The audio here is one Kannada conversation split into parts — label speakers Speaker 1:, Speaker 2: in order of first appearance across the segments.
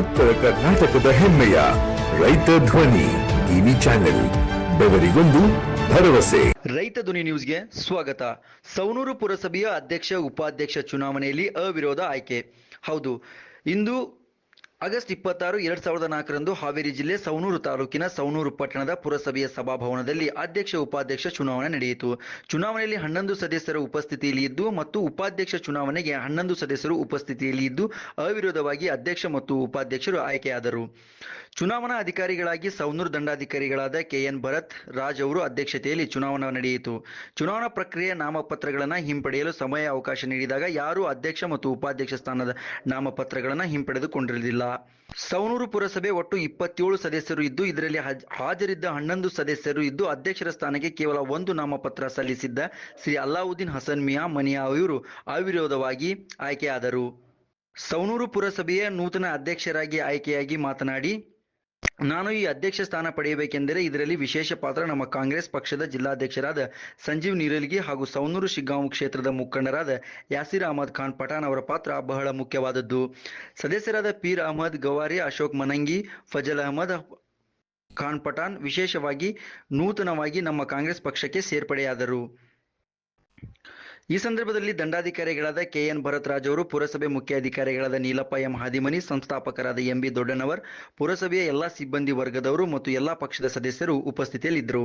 Speaker 1: ಉತ್ತರ ಕರ್ನಾಟಕದ ಹೆಮ್ಮೆಯ ರೈತ ಧ್ವನಿ ಟಿವಿ ಚಾನೆಲ್, ಬೆವರಿಗೊಂದು ಭರವಸೆ.
Speaker 2: ರೈತ ಧ್ವನಿ ನ್ಯೂಸ್ಗೆ ಸ್ವಾಗತ. ಸೌನೂರು ಪುರಸಭೆಯ ಅಧ್ಯಕ್ಷ, ಉಪಾಧ್ಯಕ್ಷ ಚುನಾವಣೆಯಲ್ಲಿ ಅವಿರೋಧ ಆಯ್ಕೆ. ಹೌದು, ಇಂದು ಆಗಸ್ಟ್ ಇಪ್ಪತ್ತಾರು, ಎರಡ್ ಸಾವಿರದ ನಾಲ್ಕರಂದು ಹಾವೇರಿ ಜಿಲ್ಲೆ ಸೌನೂರು ತಾಲೂಕಿನ ಸೌನೂರು ಪಟ್ಟಣದ ಪುರಸಭೆಯ ಸಭಾಭವನದಲ್ಲಿ ಅಧ್ಯಕ್ಷ, ಉಪಾಧ್ಯಕ್ಷ ಚುನಾವಣೆ ನಡೆಯಿತು. ಚುನಾವಣೆಯಲ್ಲಿ ಹನ್ನೊಂದು ಸದಸ್ಯರ ಉಪಸ್ಥಿತಿಯಲ್ಲಿ ಇದ್ದು ಮತ್ತು ಉಪಾಧ್ಯಕ್ಷ ಚುನಾವಣೆಗೆ ಹನ್ನೊಂದು ಸದಸ್ಯರು ಉಪಸ್ಥಿತಿಯಲ್ಲಿ ಇದ್ದು ಅವಿರೋಧವಾಗಿ ಅಧ್ಯಕ್ಷ ಮತ್ತು ಉಪಾಧ್ಯಕ್ಷರು ಆಯ್ಕೆಯಾದರು. ಚುನಾವಣಾ ಅಧಿಕಾರಿಗಳಾಗಿ ಸೌನೂರ್ ದಂಡಾಧಿಕಾರಿಗಳಾದ ಕೆಎನ್ ಭರತ್ ರಾಜ್ ಅವರು ಅಧ್ಯಕ್ಷತೆಯಲ್ಲಿ ಚುನಾವಣಾ ನಡೆಯಿತು. ಚುನಾವಣಾ ಪ್ರಕ್ರಿಯೆ ನಾಮಪತ್ರಗಳನ್ನು ಹಿಂಪಡೆಯಲು ಸಮಯ ಅವಕಾಶ ನೀಡಿದಾಗ ಯಾರೂ ಅಧ್ಯಕ್ಷ ಮತ್ತು ಉಪಾಧ್ಯಕ್ಷ ಸ್ಥಾನದ ನಾಮಪತ್ರಗಳನ್ನು ಹಿಂಪಡೆದುಕೊಂಡಿರಲಿಲ್ಲ. ಸೌನೂರು ಪುರಸಭೆ ಒಟ್ಟು ಇಪ್ಪತ್ತೇಳು ಸದಸ್ಯರು ಇದ್ದು, ಇದರಲ್ಲಿ ಹಾಜರಿದ್ದ ಹನ್ನೊಂದು ಸದಸ್ಯರು ಇದ್ದು, ಅಧ್ಯಕ್ಷರ ಸ್ಥಾನಕ್ಕೆ ಕೇವಲ ಒಂದು ನಾಮಪತ್ರ ಸಲ್ಲಿಸಿದ್ದ ಶ್ರೀ ಅಲ್ಲಾವುದ್ದೀನ್ ಹಸನ್ ಮಿಯಾ ಮನಿಯಾ ಅವರು ಅವಿರೋಧವಾಗಿ ಆಯ್ಕೆಯಾದರು. ಸೌನೂರು ಪುರಸಭೆಯ ನೂತನ ಅಧ್ಯಕ್ಷರಾಗಿ ಆಯ್ಕೆಯಾಗಿ ಮಾತನಾಡಿ ನಾನು ಈ ಅಧ್ಯಕ್ಷ ಸ್ಥಾನ ಪಡೆಯಬೇಕೆಂದರೆ ಇದರಲ್ಲಿ ವಿಶೇಷ ಪಾತ್ರ ನಮ್ಮ ಕಾಂಗ್ರೆಸ್ ಪಕ್ಷದ ಜಿಲ್ಲಾಧ್ಯಕ್ಷರಾದ ಸಂಜೀವ್ ನೀರಲ್ಗಿ ಹಾಗೂ ಸೌನೂರು ಶಿಗ್ಗಾಂವ್ ಕ್ಷೇತ್ರದ ಮುಖಂಡರಾದ ಯಾಸಿರ್ ಅಹಮದ್ ಖಾನ್ ಪಠಾಣ್ ಅವರ ಪಾತ್ರ ಬಹಳ ಮುಖ್ಯವಾದದ್ದು. ಸದಸ್ಯರಾದ ಪೀರ್ ಅಹಮದ್, ಗವಾರಿ ಅಶೋಕ್ ಮನಂಗಿ, ಫಜಲ್ ಅಹಮದ್ ಖಾನ್ ಪಠಾಣ್ ವಿಶೇಷವಾಗಿ ನೂತನವಾಗಿ ನಮ್ಮ ಕಾಂಗ್ರೆಸ್ ಪಕ್ಷಕ್ಕೆ ಸೇರ್ಪಡೆಯಾದರು. ಈ ಸಂದರ್ಭದಲ್ಲಿ ದಂಡಾಧಿಕಾರಿಗಳಾದ ಕೆಎನ್ ಭರತ್ರಾಜ್ ಅವರು, ಪುರಸಭೆ ಮುಖ್ಯಾಧಿಕಾರಿಗಳಾದ ನೀಲಪ್ಪ ಎಂ ಹಾದಿಮನಿ, ಸಂಸ್ಥಾಪಕರಾದ ಎಂಬಿ ದೊಡ್ಡನವರ್, ಪುರಸಭೆಯ ಎಲ್ಲಾ ಸಿಬ್ಬಂದಿ ವರ್ಗದವರು ಮತ್ತು ಎಲ್ಲಾ ಪಕ್ಷದ ಸದಸ್ಯರು ಉಪಸ್ಥಿತಿಯಲ್ಲಿದ್ದರು.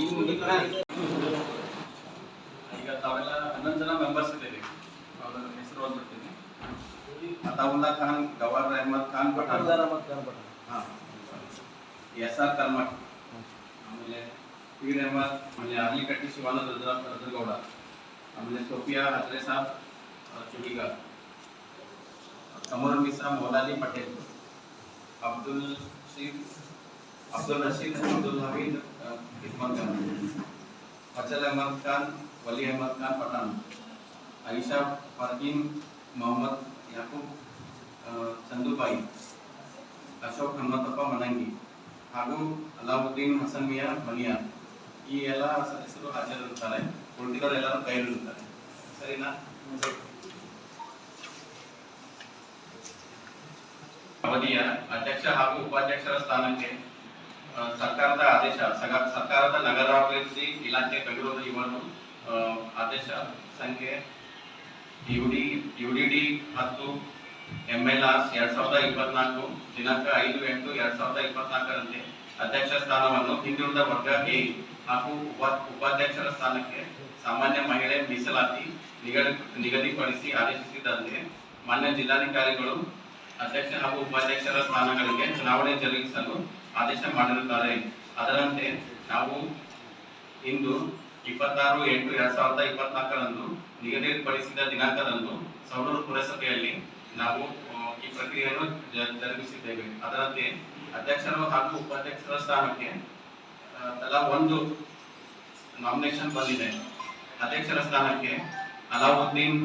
Speaker 3: ಈ ಮುಗಿದ
Speaker 4: ಈಗ ತಾವೆಲ್ಲ ಹನ್ನೊಂದು ಜನ ಮೆಂಬರ್ಸ್ ಇದ್ದೀರಿ ಅವ್ರ ಹೆಸರು ಬಂದ್ಬಿಡ್ತೀನಿ ಅತಾವುಲ್ಲಾ ಖಾನ್ ಗವರ್ ಅಹಮದ್ ಖಾನ್ ಪಠಾಣ್ ಅಹಮದ್ ಖಾನ್ ಪಠಾಣ್ ಹಾಂ ಎಸ್ ಆರ್ ಕರ್ಮಠ್ ಆಮೇಲೆ ಪೀರ್ ಅಹಮದ್ ಆಮೇಲೆ ಅರ್ಲಿಕಟ್ಟಿ ಶಿವಾನಂದ ರುದ್ರ ರುದ್ರಗೌಡ ಆಮೇಲೆ Sophia Hajre Sab ಚುಡಿಗ Qamar Mishra Moulali Patel Abdul ಶೀಫ್ Abdul Rashid Abdul Hameed Kismet Khan फजल अहमद खान वली अहमद खान पठान आयशा फरहीन मोहम्मद याकूब ಆ, ಚಂದುಬಾಯಿ ಅಶೋಕ್ ಹನುಮಂತಪ್ಪ ಮನಂಗಿ ಹಾಗೂ ಅಲಾವುದ್ದೀನ್ ಹಸನ್ ಮಿಯಾ ಮನಿಯಾ ಈ ಎಲ್ಲ ಸದಸ್ಯರು ಹಾಜರಿರುತ್ತಾರೆ ಉಳಿದಿರೋರು ಎಲ್ಲರೂ ಕೈಯಲ್ಲಿರುತ್ತಾರೆ ಸರಿನಾ ಅವಧಿಯ ಅಧ್ಯಕ್ಷ ಹಾಗೂ ಉಪಾಧ್ಯಕ್ಷರ ಸ್ಥಾನಕ್ಕೆ ಆ, ಸರ್ಕಾರದ ಆದೇಶ ಸರ್ಕಾರದ ನಗರಾಭಿವೃದ್ಧಿ ಇಲಾಖೆ ಬೆಂಗಳೂರು ಇವನು ಆದೇಶ ಸಂಖ್ಯೆ ಯುಡಿ ಯುಡಿಡಿ ಹತ್ತು ಎಂ ಎಲ್ ಆರ್ ಎರಡ್ ಸಾವಿರದ ಇಪ್ಪತ್ನಾಲ್ಕು, ದಿನಾಂಕ ಐದು ಎಂಟು ಎರಡ್ ಸಾವಿರದ ಇಪ್ಪತ್ನಾಲ್ಕರಂತೆ ಅಧ್ಯಕ್ಷ ಸ್ಥಾನವನ್ನು ಹಿಂದುಳಿದ ವರ್ಗ ಎ ಹಾಗೂ ಉಪ, ಉಪಾಧ್ಯಕ್ಷರ ಸ್ಥಾನಕ್ಕೆ ಸಾಮಾನ್ಯ ಮಹಿಳೆ ಮೀಸಲಾತಿ ನಿಗದಿ, ನಿಗದಿಪಡಿಸಿ ಆದೇಶಿಸಿದಂತೆ ಮಾನ್ಯ ಜಿಲ್ಲಾಧಿಕಾರಿಗಳು ಅಧ್ಯಕ್ಷ ಹಾಗೂ ಉಪಾಧ್ಯಕ್ಷರ ಸ್ಥಾನಗಳಿಗೆ ಚುನಾವಣೆ ಜರುಗಿಸಲು ಆದೇಶ ಮಾಡಿರುತ್ತಾರೆ. ಅದರಂತೆ ನಾವು ಇಂದು ಇಪ್ಪತ್ತಾರು ಎಂಟು ಎರಡ್ ಸಾವಿರದ ಇಪ್ಪತ್ನಾಲ್ಕರಂದು ನಿಗದಿಪಡಿಸಿದ ದಿನಾಂಕದಂದು ಸವಣೂರು ಪುರಸಭೆಯಲ್ಲಿ ನಾವು ಈ ಪ್ರಕ್ರಿಯೆಯನ್ನು ಜರುಗಿಸಿದ್ದೇವೆ. ಅದರಂತೆ ಅಧ್ಯಕ್ಷರು ಹಾಗೂ ಉಪಾಧ್ಯಕ್ಷರ ಸ್ಥಾನಕ್ಕೆ ತಲಾ ಒಂದು ನಾಮಿನೇಷನ್ ಬಂದಿದೆ. ಅಧ್ಯಕ್ಷರ ಸ್ಥಾನಕ್ಕೆ ಅಲಾವುದ್ದೀನ್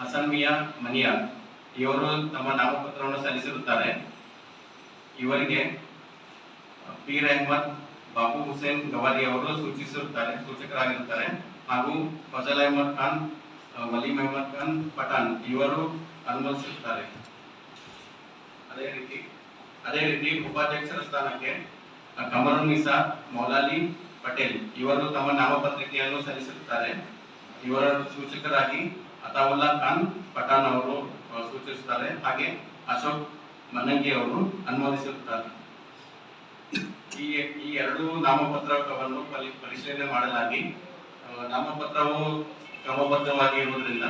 Speaker 4: ಹಸನ್ಮಿಯಾ ಮನಿಯಾ. ಇವರು ತಮ್ಮ ನಾಮಪತ್ರವನ್ನು ಸಲ್ಲಿಸಿರುತ್ತಾರೆ. ಇವರಿಗೆ ಪೀರ್ ಅಹ್ಮದ್ ಬಾಬು ಹುಸೇನ್ ಗವಾರಿ ಅವರು ಸೂಚಿಸಿರುತ್ತಾರೆ, ಸೂಚಕರಾಗಿರುತ್ತಾರೆ. ಹಾಗೂ ಫಜಲ್ ಅಹಮದ್ ಖಾನ್ ಮಲೀಮ್ ಅಹಮದ್ ಖಾನ್, ಪಠಾನ್ ಇವರು ಅನುಮತಿಸುತ್ತಾರೆ ಅದೇ ರೀತಿ ಅದೇ ರೀತಿ ಉಪಾಧ್ಯಕ್ಷರ ಸ್ಥಾನಕ್ಕೆ ನಿಸಾ, ಮೌಲಾಲಿ ಪಟೇಲ್ ಇವರು ತಮ್ಮ ನಾಮಪತ್ರಿಕೆಯನ್ನು ಸಲ್ಲಿಸಿರುತ್ತಾರೆ. ಇವರ ಸೂಚಕರಾಗಿ ಅತಾವುಲ್ಲಾ ಖಾನ್, ಪಠಾನ್ ಅವರು ಸೂಚಿಸುತ್ತಾರೆ ಹಾಗೆ ಅಶೋಕ್ ಮನಂಗಿ ಅವರು ಅನುಮೋದಿಸಿರುತ್ತಾರೆ ಈ ಈ ಎರಡು ನಾಮಪತ್ರವನ್ನು ಪರಿ, ಪರಿಶೀಲನೆ ಮಾಡಲಾಗಿ ನಾಮಪತ್ರವು ಕ್ರಮಬದ್ಧವಾಗಿ ಇರುವುದರಿಂದ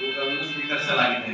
Speaker 4: ಇವುಗಳನ್ನು ಸ್ವೀಕರಿಸಲಾಗಿದೆ.